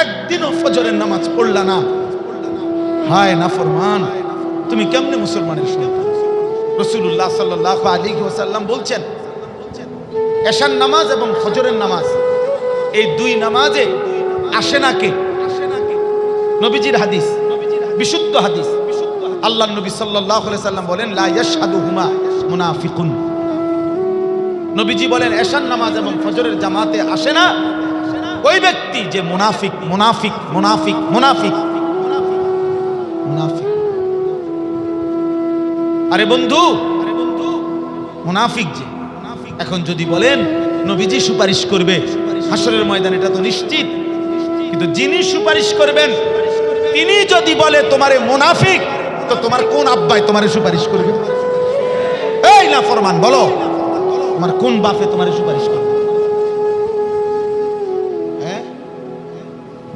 একদিনও ফজরের নামাজ পড়লা না। হায় না ফরমান, তুমি কেমনে মুসলমানের সন্তান রসুল্লাহ সাল্লাহ আলী ওসাল্লাম বলছেন, এশার নামাজ এবং ফজরের নামাজ, এই দুই নামাজে আসে না কে? নবীজির হাদিস, বিশুদ্ধ হাদিস। আল্লাহ নবী সাল্লাম বলেন মুনাফিকুন। নবীজি বলেন, এশার নামাজ এবং ফজরের জামাতে আসে না ওই ব্যক্তি যে মুনাফিক মুনাফিক মুনাফিক মুনাফিক। মুনাফিক। আরে বন্ধু, মুনাফিক যে। এখন যদি বলেন, নবীজি সুপারিশ করবে, হাসরের ময়দান এটা তো নিশ্চিত। কিন্তু যিনি সুপারিশ করবেন, তিনি যদি বলে তোমারে মুনাফিক, তো তোমার কোন আব্বাই তোমারে সুপারিশ করবে? এই না ফরমান বলো। তোমার কোন বাপে তোমারে সুপারিশ করবে?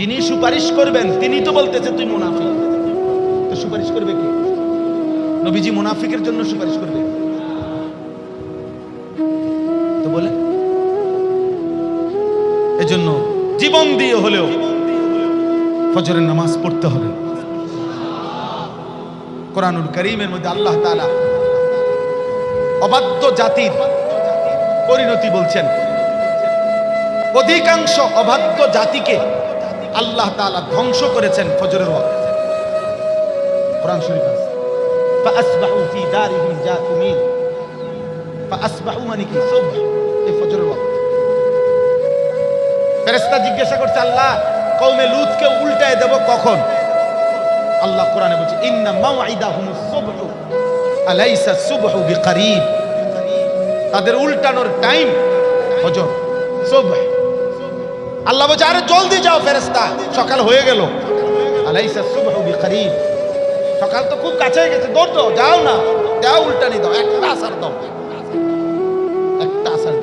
যিনি সুপারিশ করবেন, তিনি তো বলতেছে, তুই মুনাফিক। তো সুপারিশ করবে কি? নবীজি মুনাফিকের জন্য সুপারিশ করবে। তো বলে এজন্য জীবন দিয়ে হলেও ফজরের নামাজ পড়তে হবে। কোরআনুল করিমের মধ্যে আল্লাহ তাআলা অবাধ্য জাতির পরিণতি বলছেন। অধিকাংশ অবাধ্য জাতিকে আল্লাহ তাআলা ধ্বংস করেছেন ফজরের ওয়াক্ত কোরআন শরীফ আছে فأصبحوا في دارهم جاثمين فأصبحوا মানে কি সুবহ এই ফজরের ওয়াক্ত ফেরেশতা জিজ্ঞাসা করছে আল্লাহ কওমে লূতকে উল্টায় দেব কখন আল্লাহ কোরআনে বলছে ইন্না মাওয়াইদাহুমুস সুবহ আলাইসা সুবহু বিকারিব তাদের উল্টানোর টাইম ফজর সুবহ আল্লাহ বলছে, আরে জলদি যাও ফেরেস্তা সকাল হয়ে গেল। সকাল তো খুব কাছে গেছে, দৌড় দাও, যাও না। যাও উল্টানি দাও, একটা আসার দাও। একটা আসার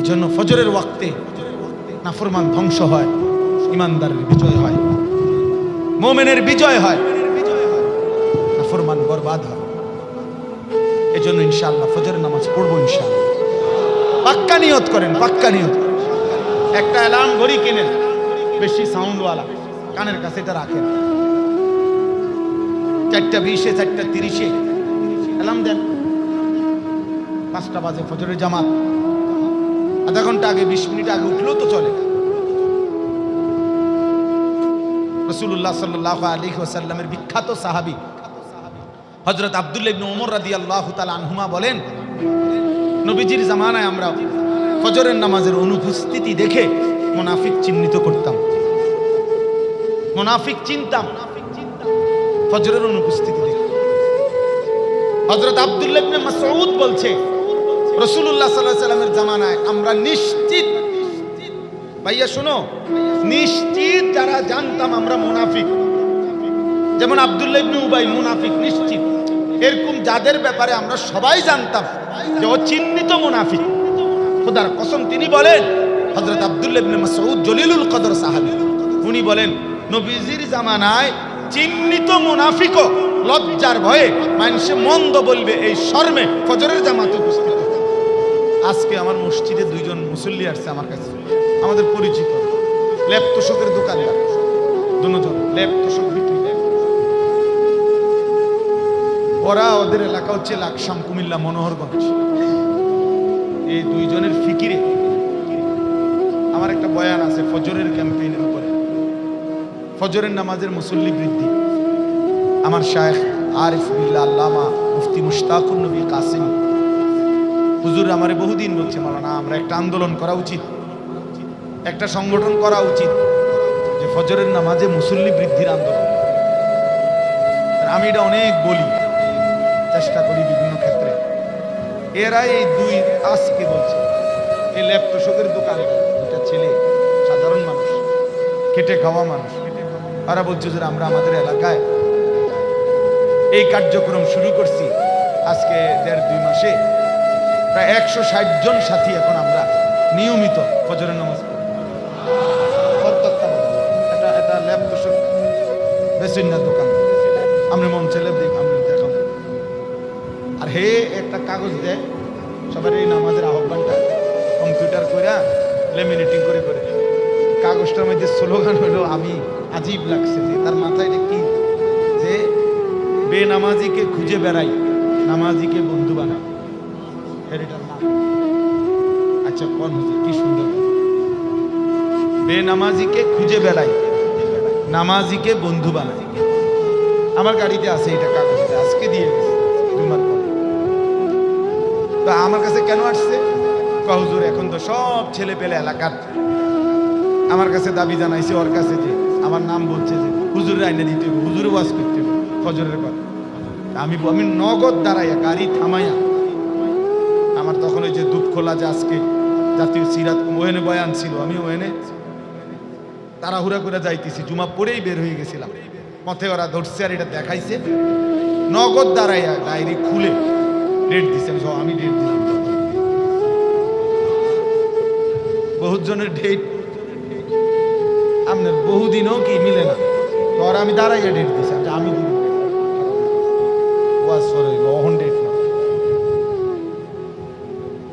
এই জন্য ফজরের ওয়াক্তে নাফরমান ধ্বংস হয়, ইমানদারের বিজয় হয়, মোমেনের বিজয় হয়, নাফরমান বরবাদ হয়। এই জন্য ইনশাআল্লাহ ফজরের নামাজ পড়ব ইনশাআল্লাহ। পাক্কা নিয়ত করেন, পাক্কা নিয়ত একটা অ্যালার্ম ঘড়ি কিনেন, বেশি সাউন্ডওয়ালা কানের কাছে এটা রাখেন। চারটা বিশে, চারটা তিরিশে অ্যালার্ম দেন। পাঁচটা বাজে ফজরের জামাত। আধা ঘণ্টা আগে, বিশ মিনিট আগে উঠলেও তো চলে। রসুল্লাহ সাল্লাহ আলী ওসাল্লামের বিখ্যাত সাহাবি হজরত আবদুল্লাহ ইবনে ওমর রাদি আল্লাহ তালা আনহুমা বলেন নবীজির জামানায় আমরা ফজরের নামাজের অনুপস্থিতি দেখে মোনাফিক চিহ্নিত করতাম। মোনাফিক চিনতাম। ফজরের অনুপস্থিতি দেখে। হজরত আবদুল্লাহ মাসউদ বলছে রসুল্লাহ সাল্লাহ সাল্লামের জামানায় আমরা নিশ্চিত, ভাইয়া শোনো, নিশ্চিত যারা জানতাম আমরা মুনাফিক। যেমন আবদুল্লাহ উবাই মুনাফিক নিশ্চিত। এরকম যাদের ব্যাপারে আমরা সবাই জানতাম। যে ও চিহ্নিত মুনাফিক। খোদার কসম, তিনি বলেন, হযরত আব্দুল্লাহ ইবনে মাসউদ জলিলুল কদর সাহাবী। উনি বলেন, নবীজির জামানায় চিহ্নিত মুনাফিকও লজ্জার ভয়ে মানুষে মন্দ বলবে এই শর্মে ফজরের জামাতে উপস্থিত। আজকে আমার মসজিদে দুইজন মুসল্লি আসছে আমার কাছে। আমাদের পরিচিত। ল্যাপ তোষকের দোকানদার। দুজন। ল্যাপ তোষক বিক্রি ওরা ওদের এলাকা হচ্ছে লাকসাম কুমিল্লা মনোহরগঞ্জ। এই দুইজনের ফিকিরে। আমার একটা বয়ান আছে, ফজরের ক্যাম্পেইনের উপরে। ফজরের নামাজের মুসল্লি বৃদ্ধি। আমার শায়েখ আরিফ বিল্লাহ আল্লামা মুফতি মুশতাকুর নবী কাসিম। হুজুর আমারে বহুদিন বলছে মালানা আমরা একটা আন্দোলন করা উচিত। একটা সংগঠন করা উচিত যে ফজরের নামাজে মুসল্লি বৃদ্ধির আন্দোলন। আমি এটা অনেক বলি। চেষ্টা করি বিভিন্ন ক্ষেত্রে। এরা এই দুই আজকে বলছে, এই ল্যাপটপের দোকানে দুটা ছেলে, সাধারণ মানুষ, খেটে খাওয়া মানুষ। ওরা বলছে যে আমরা আমাদের এলাকায় এই কার্যক্রম শুরু করছি। আজকে দেড় দুই মাসে প্রায় একশো ষাট জন সাথী এখন আমরা নিয়মিত ফজরের নামাজ এটা এটা ল্যাপটপ বেসিন না দোকান। আমরা মন ছেলে দেখ, আমরা আর হে, একটা কাগজ দেয় সবার এই নামাজের আহ্বানটা কম্পিউটার কইরা লেমিনেটিং করে করে কাগজটার মধ্যে স্লোগান হলো, আমি আজীব লাগছে যে। তার মাথায় এটা কি? যে বেনামাজিকে খুঁজে বেড়াই, নামাজিকে বন্ধু বানাই এর এটার নাম। আচ্ছা কোন হুজুর কি সুন্দর বেনামাজিকে খুঁজে বেড়াই, নামাজিকে বন্ধু বানাই। আমার গাড়িতে আছে এটা কাগজে আজকে দিয়ে গেছে তো আমার কাছে কেন আসছে? হুজুর, এখন তো সব ছেলে পেলে এলাকার। আমার কাছে দাবি জানাইছে ওর কাছে যে, আমার নাম বলছে যে, হুজুরের আইনে দিতে হবে হুজুরে ওয়াজ করতে হবে ফজরের কথা আমি আমি নগদ দাঁড়াইয়া, গাড়ি থামাইয়া, আমার তখন ওই যে দুধ খোলা যে আজকে জাতীয় সিরাত ওহেনে বয়ান ছিল, আমি ওহেনে তাড়াহুড়া করে যাইতেছি, জুমা পরেই বের হয়ে গেছিলাম। পথে ওরা ধরছে আর এটা দেখাইছে। নগদ দাঁড়াইয়া ডায়েরি খুলে ডেট আমি সব আমি ডেট দিলাম। বহুত জনের ডেট আপনার বহুদিনও কি মিলে না? তো আর আমি দাঁড়াইয়া ডেট দিছি, আমি ওয়াজ অহন ডেট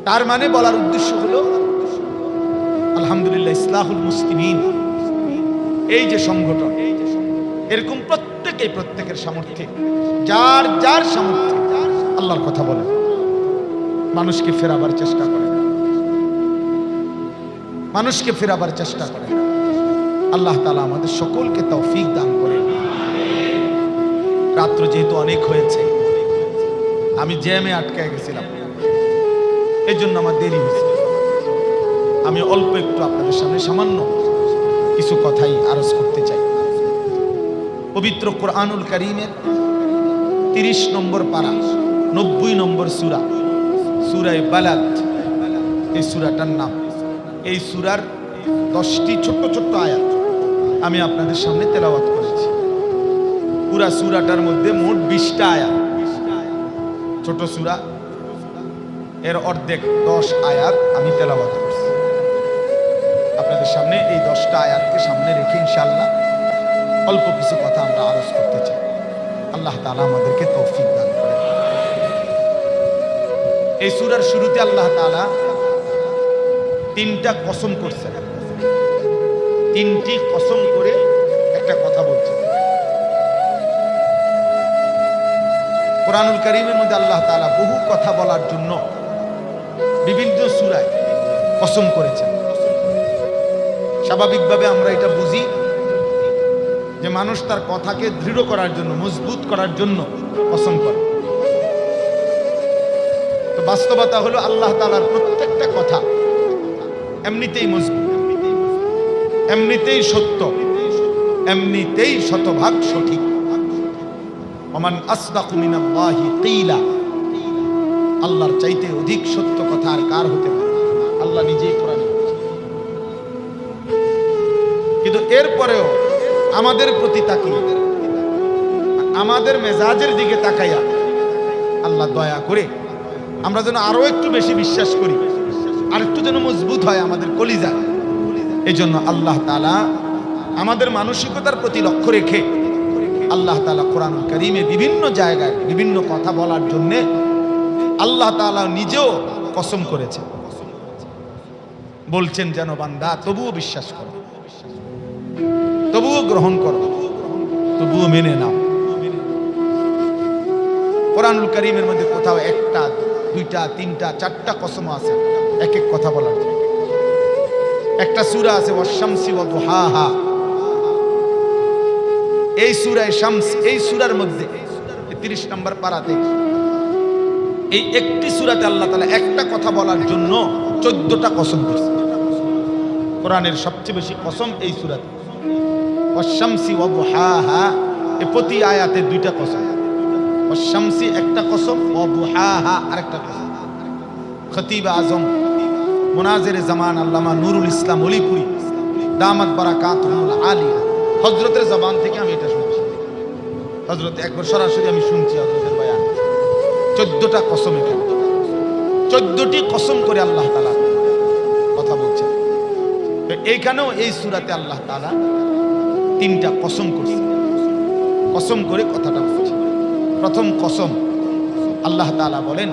তার মানে বলার উদ্দেশ্য হলো, আলহামদুলিল্লাহ, ইসলাহুল মুসলিমিন। এই যে সংগঠন, এরকম প্রত্যেকেই প্রত্যেকের সামর্থ্যে, যার যার সামর্থ্যে। আল্লাহর কথা বলে। মানুষকে ফেরাবার চেষ্টা করে। মানুষকে ফেরাবার চেষ্টা করে। আল্লাহ তালা আমাদের সকলকে তৌফিক দান করে রাত্র যেহেতু অনেক হয়েছে, আমি জ্যামে আটকে গেছিলাম। এই জন্য আমার দেরি হয়েছে। আমি অল্প একটু আপনাদের সামনে সামান্য কিছু কথাই আরজ করতে চাই। পবিত্র কোরআনুল করিমের তিরিশ নম্বর পারা। নব্বই নম্বর সুরা, সুরায় বালাদ। এই সুরাটার নাম। এই সুরার দশটি ছোট্ট ছোট্ট আয়াত আমি আপনাদের সামনে তেলাওয়াত করেছি। পুরা সুরাটার মধ্যে মোট বিশটা আয়াত। ছোট সুরা, এর অর্ধেক দশ আয়াত আমি তেলাওয়াত করছি। আপনাদের সামনে এই দশটা আয়াতকে সামনে রেখে ইনশাল্লাহ অল্প কিছু কথা আমরা আরজ করতে চাই। আল্লাহ তালা আমাদেরকে তৌফিক দান এই সুরার শুরুতে আল্লাহ তালা তিনটা কসম করছেন। তিনটি কসম করে একটা কথা বলছেন। কোরআনুল করিমের মধ্যে আল্লাহ তালা বহু কথা বলার জন্য বিভিন্ন সুরায় কসম করেছেন। স্বাভাবিকভাবে আমরা এটা বুঝি যে মানুষ তার কথাকে দৃঢ় করার জন্য, মজবুত করার জন্য কসম করে। বাস্তবতা হলো আল্লাহ তালার প্রত্যেকটা কথা। এমনিতেই মজবুত, এমনিতেই সত্য, এমনিতেই শতভাগ সঠিক। অমান আসদাকু মিনাল্লাহি কিলা। আল্লাহর চাইতে অধিক সত্য কথা আর কার হতে পারে? আল্লাহ নিজেই কোরআনে। কিন্তু এরপরেও আমাদের প্রতি তাকিয়ে, আমাদের মেজাজের দিকে তাকাইয়া আল্লাহ দয়া করে আমরা যেন আরও একটু বেশি বিশ্বাস করি, আর একটু যেন মজবুত হয় আমাদের কলিজা। এই জন্য আল্লাহ তালা আমাদের মানসিকতার প্রতি লক্ষ্য রেখে আল্লাহ তালা কোরআন করিমে বিভিন্ন জায়গায় বিভিন্ন কথা বলার জন্যে আল্লাহ তালা নিজেও কসম করেছে বলছেন যেন বান্দা, তবুও বিশ্বাস করো। তবুও গ্রহণ করো। তবুও মেনে নাও। কোরআনুল করিমের মধ্যে কোথাও একটা দুইটা, তিনটা, চারটা কসম আছে। এক এক কথা বলার। একটা সুরা আছে ওয়া দুহাহা। এই সুরায় শামস, এই সুরার মধ্যে তিরিশ নম্বর পাড়াতে এই একটি সুরাতে আল্লাহ তালা একটা কথা বলার জন্য চোদ্দটা কসম করছে। কোরআনের সবচেয়ে বেশি কসম এই সুরাতে। অশামসি অব হা হা এ প্রতি আয়াতে দুইটা কসম। অশামসি একটা কসম অবুহাহা আরেকটা কসম। খতিব আজম, মোনাজের জামান আল্লামা নুরুল ইসলাম অলিপুরি, দামাত বারাকাত আলিয়া। হজরতের জবান থেকে আমি এটা শুনছি। হজরত একবার সরাসরি আমি শুনছি হজরতের বয়ান। চোদ্দটা কসম এখানে চোদ্দটি কসম করে আল্লাহ তালা কথা বলছেন। এইখানেও এই সুরাতে আল্লাহ তালা তিনটা কসম করছে। কসম করে কথাটা বলছে প্রথম কসম। আল্লাহ তালা বলেন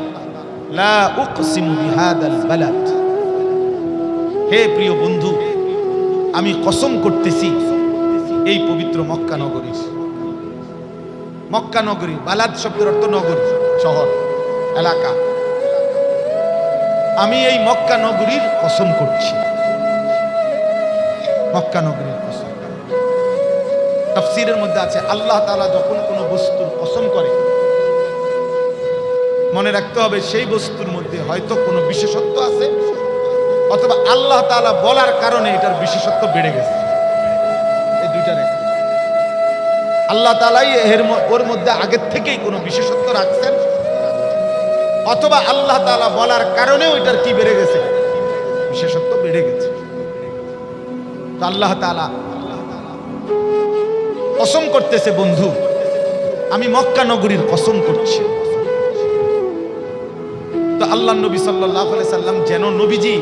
হে প্রিয় বন্ধু, আমি কসম করতেছি এই পবিত্র মক্কা নগরীর। মক্কা নগরী, বালাদ শব্দের অর্থ নগরী, শহর, এলাকা। আমি এই মক্কা নগরীর কসম করছি। মক্কা নগরীর কসম। তাফসীরের মধ্যে আছে, আল্লাহ তাআলা যখন কোনো বস্তুর কসম করে, মনে রাখতে হবে সেই বস্তুর মধ্যে হয়তো কোনো বিশেষত্ব আছে, অথবা আল্লাহ তাআলা বলার কারণে এটার বিশেষত্ব বেড়ে গেছে। এই দুইটা রেখা আল্লাহ তালাই এর ওর মধ্যে আগের থেকেই কোনো বিশেষত্ব রাখছেন, অথবা আল্লাহ তাআলা বলার কারণে ওইটার কি বেড়ে গেছে? বিশেষত্ব বেড়ে গেছে। আল্লাহ তাআলা কসম করতেছে বন্ধু। আমি মক্কা নগরীর কসম করছি। তো আল্লাহ নবী সাল্লাহ সাল্লাম যেন নবীজি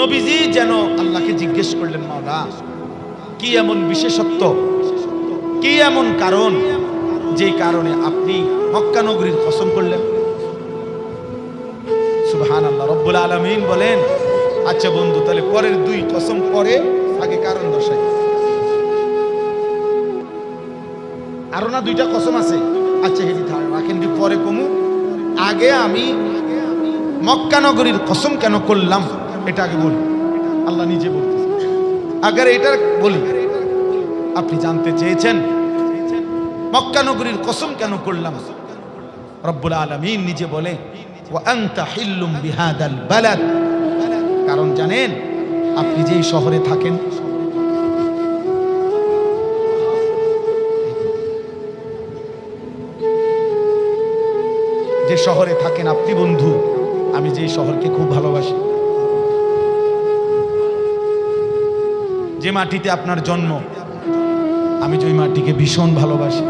নবীজি যেন আল্লাহকে জিজ্ঞেস করলেন, মাওলা, কি এমন বিশেষত্ব, কি এমন কারণ যে কারণে আপনি মক্কা নগরীর কসম করলেন? সুবহান আল্লাহ রব্বুল আলমিন বলেন আচ্ছা বন্ধু, তাহলে পরের দুই কসম পরে আগে কারণ দর্শাই। আরও না দুইটা কসম আছে। আচ্ছা থাক, রাখেন দি পরে কমু। আগে আমি মক্কা নগরীর কসম কেন করলাম, এটা আগে বলি। আল্লাহ নিজে বলতেছে। আগে এটা বলি, আপনি জানতে চেয়েছেন? মক্কা নগরীর কসম কেন করলাম? রব্বুল আলমিন নিজে বলে কারণ জানেন, আপনি যেই শহরে থাকেন যে শহরে থাকেন আপনি বন্ধু, আমি যে শহরকে খুব ভালোবাসি। যে মাটিতে আপনার জন্ম, আমি যে মাটিকে ভীষণ ভালোবাসি।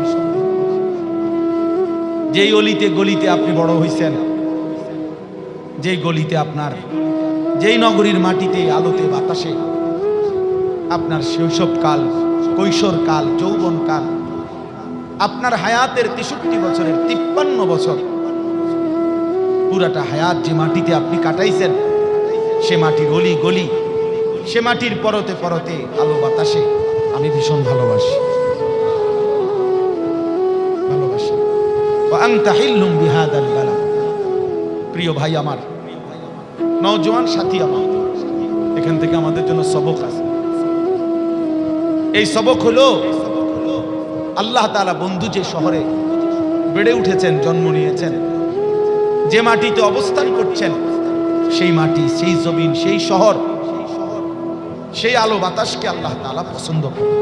যেই অলিতে গলিতে আপনি বড় হয়েছেন যেই গলিতে আপনার, যেই নগরীর মাটিতে আলোতে বাতাসে, আপনার শৈশবকাল, কৈশোরকাল, যৌবনকাল, আপনার হায়াতের তেষট্টি বছরের তিপ্পান্ন বছর পুরাটা হায়াত যে মাটিতে আপনি কাটাইছেন, সে মাটির অলি গলি, সে মাটির পরতে পরতে আলো বাতাসে আমি ভীষণ ভালোবাসি। ভালোবাসি। ও আংতা হিল্লুম বিহাদাল বালা। প্রিয় ভাই আমার, নওজোয়ান সাথী আমার, এখান থেকে আমাদের জন্য সবক আছে। এই সবক হলো আল্লাহ তাআলা বন্ধু যে শহরে বেড়ে উঠেছেন, জন্ম নিয়েছেন যে মাটিতে অবস্থান করছেন, সেই মাটি, সেই জমিন, সেই শহর, সেই আলো বাতাসকে আল্লাহ তালা পছন্দ করেন।